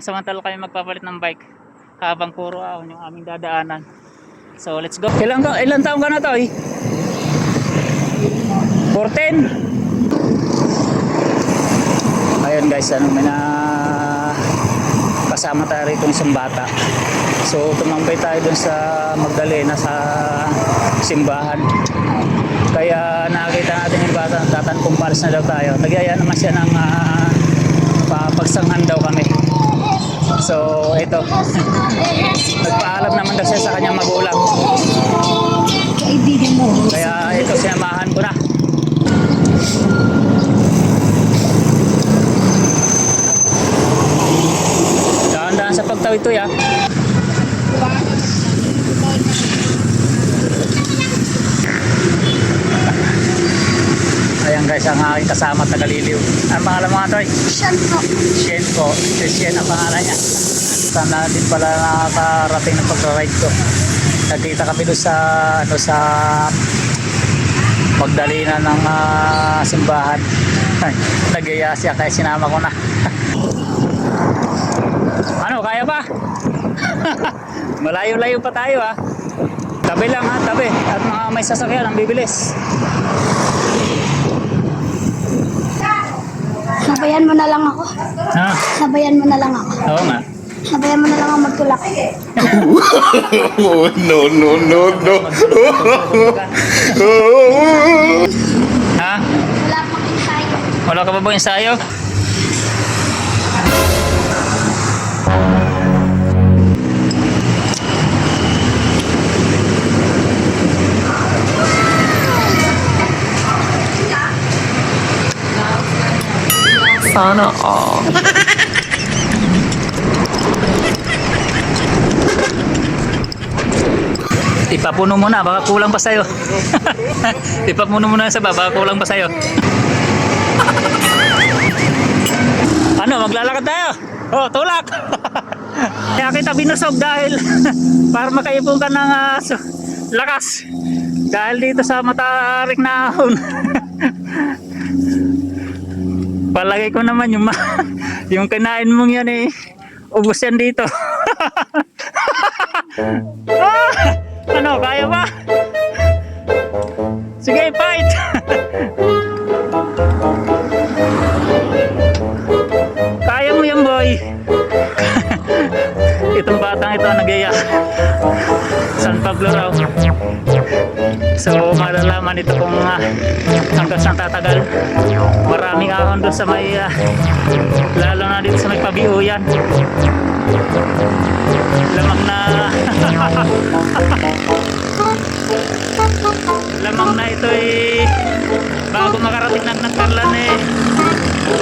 Samantala kayo magpapalit ng bike habang puro ahon yung aming dadaanan. So let's go. Ilang, ilang taong ka na to eh? 14? Ayun guys, ano, na kasama tayo rito isang bata. So tumambay tayo dun sa Magdalena sa simbahan. Kaya nakita natin yung bata tatan kung palis na daw tayo. Nagyaya naman siya ng uh, papagsanghan daw kami. So ito. Nagpaalam naman daw siya sa kanyang magulang. Kaibigan mo. Kaya ito sinamahan ko na. Dahan-dahan sa pagtawid to ya. Ayan guys, ang aking kasama taga Liliw. Ang pangalan mga toy? Siyan po. Shen po. Si Shen ang pangalan niya. Sana din pala nakakarating ng pag-ride ko. Nagkita kami doon sa ano sa Magdalena ng ah, simbahan. Nagaya siya kaya sinama ko na. ano, kaya ba? Malayo-layo pa tayo ha. Tabi lang ha, tabi. At mga may sasakyan ang bibilis. Sabayan mo na lang ako. Ha? Sabayan mo na lang ako. Oo nga. Sabayan mo na lang ako magtulak. Oh, no, no, no, no. ha? Wala pang ensayo. Wala ka ba bang ensayo? Sana all. Ipapuno mo na, baka kulang pa sa'yo. Ipapuno mo na sa baba, baka kulang pa sa'yo. ano, maglalakad tayo? Oh, tulak! Kaya kita binusog dahil para makaipon ka ng su- lakas. Dahil dito sa matarik na ahon. Palagay ko naman yung, yung kinain mong yan eh, ubos yan dito. Ah! Ano, kaya ba? Sige, fight! kaya mo yan, boy. Itong batang ito nagyaya. San Pablo raw. So, malalaman ito kung uh, hanggang saan tatagal. Maraming ahon doon sa may, ah, lalo na dito sa may pabiuyan. Lamang na lamang na ito eh bago makarating ng nagkarlan eh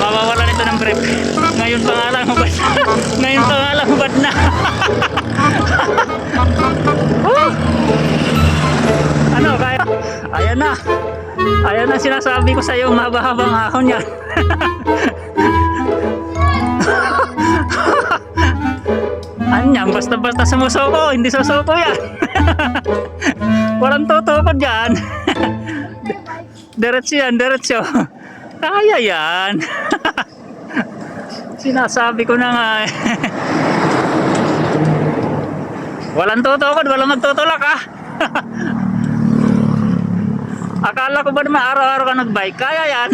mawawalan ito ng brief ngayon pa nga lang hubad sinasabi ko sa iyo mahaba-habang ahon yan Anyang, basta-basta sumusoko, hindi susuko yan. Walang tutukod yan. diretso yan, diretso. Kaya yan. Sinasabi ko na nga eh. Walang tutukod, walang magtutulak ah. Akala ko ba naman araw-araw ka nagbike? Kaya yan.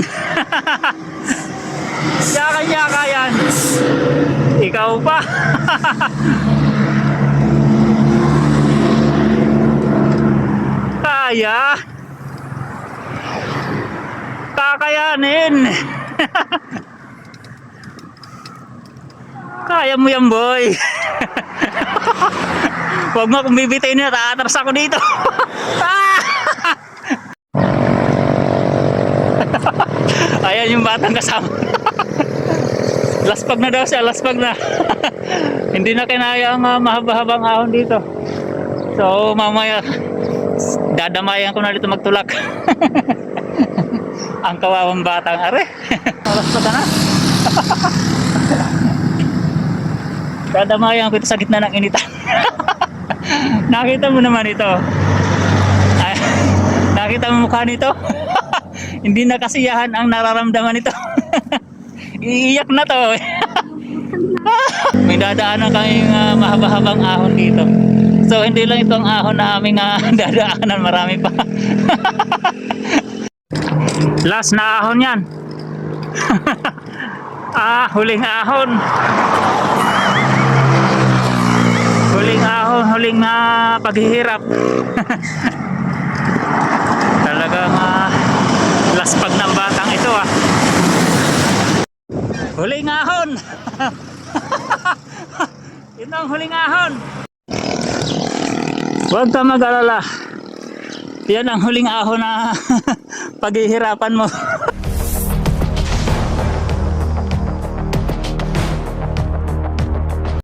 Yaka-yaka yan. Ikaw pa. Kaya. Kakayanin. Kaya mo yan, boy. Huwag mo akong bibitayin na, taatras ako dito. Ayan yung batang kasama. Laspag na daw siya, laspag na. Hindi na kinaya ang ah, mahaba-habang ahon dito. So mamaya dadamayan ko na dito magtulak. ang kawawang batang are. Laspag ka na. dadamayan ko ito sa gitna ng initan. Nakita mo naman ito. Ay, nakita mo mukha nito? Hindi na kasiyahan ang nararamdaman nito. Iiyak na to. may dadaanan kaming ah, mahaba-habang ahon dito. So hindi lang ito ang ahon na aming ah, dadaanan, marami pa. Last na ahon yan. ah, huling ahon. Huling ahon, huling na paghihirap. Talagang ah, laspag ng batang ito ah. Huling ahon! Yun ang huling ahon! Huwag ka mag-alala. Yan ang huling ahon na paghihirapan mo.